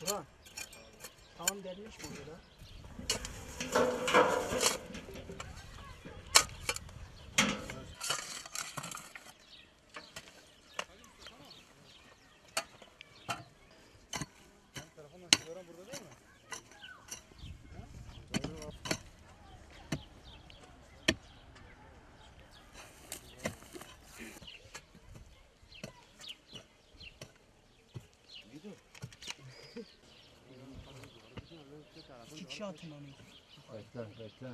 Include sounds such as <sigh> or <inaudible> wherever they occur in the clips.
Burak. Tamam delmiş mi burada? Kişi atın onu. Bekle bekle.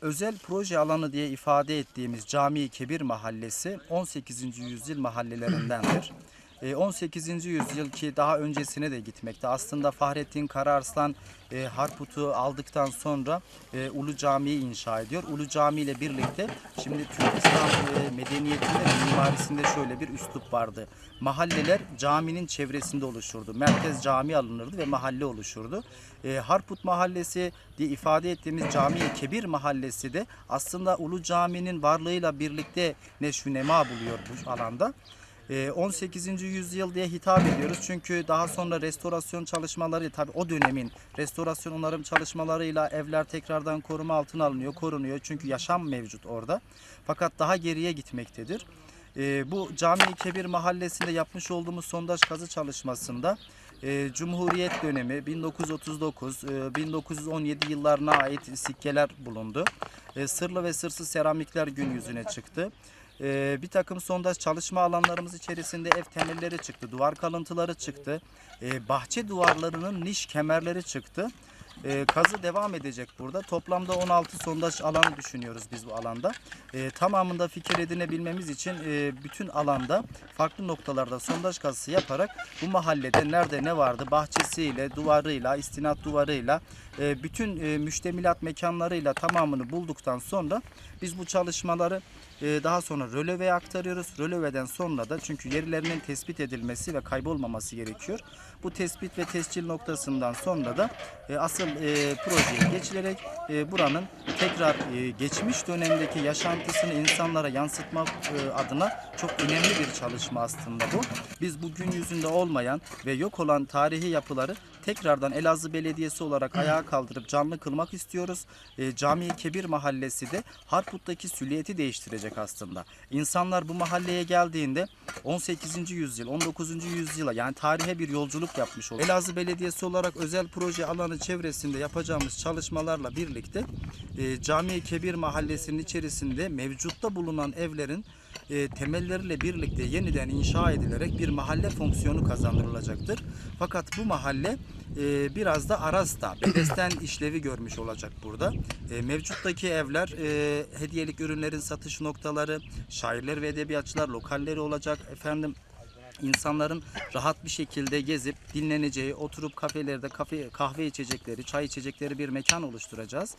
Özel proje alanı diye ifade ettiğimiz Cami Kebir Mahallesi 18. yüzyıl mahallelerindendir. E, 18. yüzyıl ki daha öncesine de gitmekte. Aslında Fahrettin Kararslan e, Harput'u aldıktan sonra e, Ulu Cami'yi inşa ediyor. Ulu Cami ile birlikte şimdi Türk İslam e, medeniyetinde ve mimarisinde şöyle bir üslup vardı. Mahalleler caminin çevresinde oluşurdu. Merkez cami alınırdı ve mahalle oluşurdu. E, Harput Mahallesi diye ifade ettiğimiz Cami Kebir Mahallesi de aslında Ulu Cami'nin varlığıyla birlikte neşvü nema buluyor bu alanda. Ee, 18. yüzyıl diye hitap ediyoruz. Çünkü daha sonra restorasyon çalışmaları tabi o dönemin restorasyon onarım çalışmalarıyla evler tekrardan koruma altına alınıyor, korunuyor. Çünkü yaşam mevcut orada. Fakat daha geriye gitmektedir. Ee, bu Cami-i Kebir mahallesinde yapmış olduğumuz sondaj kazı çalışmasında e, Cumhuriyet dönemi 1939 e, 1917 yıllarına ait sikkeler bulundu. E, sırlı ve sırsız seramikler gün yüzüne çıktı. E, bir takım sondaj çalışma alanlarımız içerisinde ev temelleri çıktı, duvar kalıntıları çıktı, e, bahçe duvarlarının niş kemerleri çıktı. E, kazı devam edecek burada. Toplamda 16 sondaj alanı düşünüyoruz biz bu alanda. E, tamamında fikir edinebilmemiz için e, bütün alanda farklı noktalarda sondaj kazısı yaparak bu mahallede nerede ne vardı bahçesiyle, duvarıyla, istinat duvarıyla, e, bütün e, müştemilat mekanlarıyla tamamını bulduktan sonra biz bu çalışmaları e, daha sonra röleveye aktarıyoruz. Röleveden sonra da çünkü yerlerinin tespit edilmesi ve kaybolmaması gerekiyor. Bu tespit ve tescil noktasından sonra da e, asıl e, projeye geçilerek e, buranın tekrar e, geçmiş dönemdeki yaşantısını insanlara yansıtmak e, adına çok önemli bir çalışma aslında bu. Biz bugün yüzünde olmayan ve yok olan tarihi yapıları tekrardan Elazığ Belediyesi olarak ayağa kaldırıp canlı kılmak istiyoruz. E, Cami-i Kebir Mahallesi de Harput'taki süliyeti değiştirecek aslında. İnsanlar bu mahalleye geldiğinde 18. yüzyıl, 19. yüzyıla yani tarihe bir yolculuk yapmış oluyor. Elazığ Belediyesi olarak özel proje alanı çevresinde yapacağımız çalışmalarla birlikte e, Cami-i Kebir Mahallesi'nin içerisinde mevcutta bulunan evlerin e, temelleriyle birlikte yeniden inşa edilerek bir mahalle fonksiyonu kazandırılacaktır. Fakat bu mahalle e, biraz da Araz'da bedesten <clears throat> işlevi görmüş olacak burada. E, mevcuttaki evler e, hediyelik ürünlerin satış noktaları, şairler ve edebiyatçılar lokalleri olacak. Efendim insanların rahat bir şekilde gezip dinleneceği, oturup kafelerde kafe, kahve içecekleri, çay içecekleri bir mekan oluşturacağız.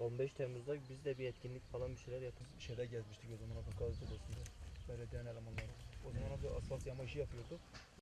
15 Temmuz'da biz de bir etkinlik falan bir şeyler yaptık. Şeyde gezmiştik o zaman Gazi Odası'nda. Belediyenin elemanları. O zaman bir asfalt yama işi yapıyorduk.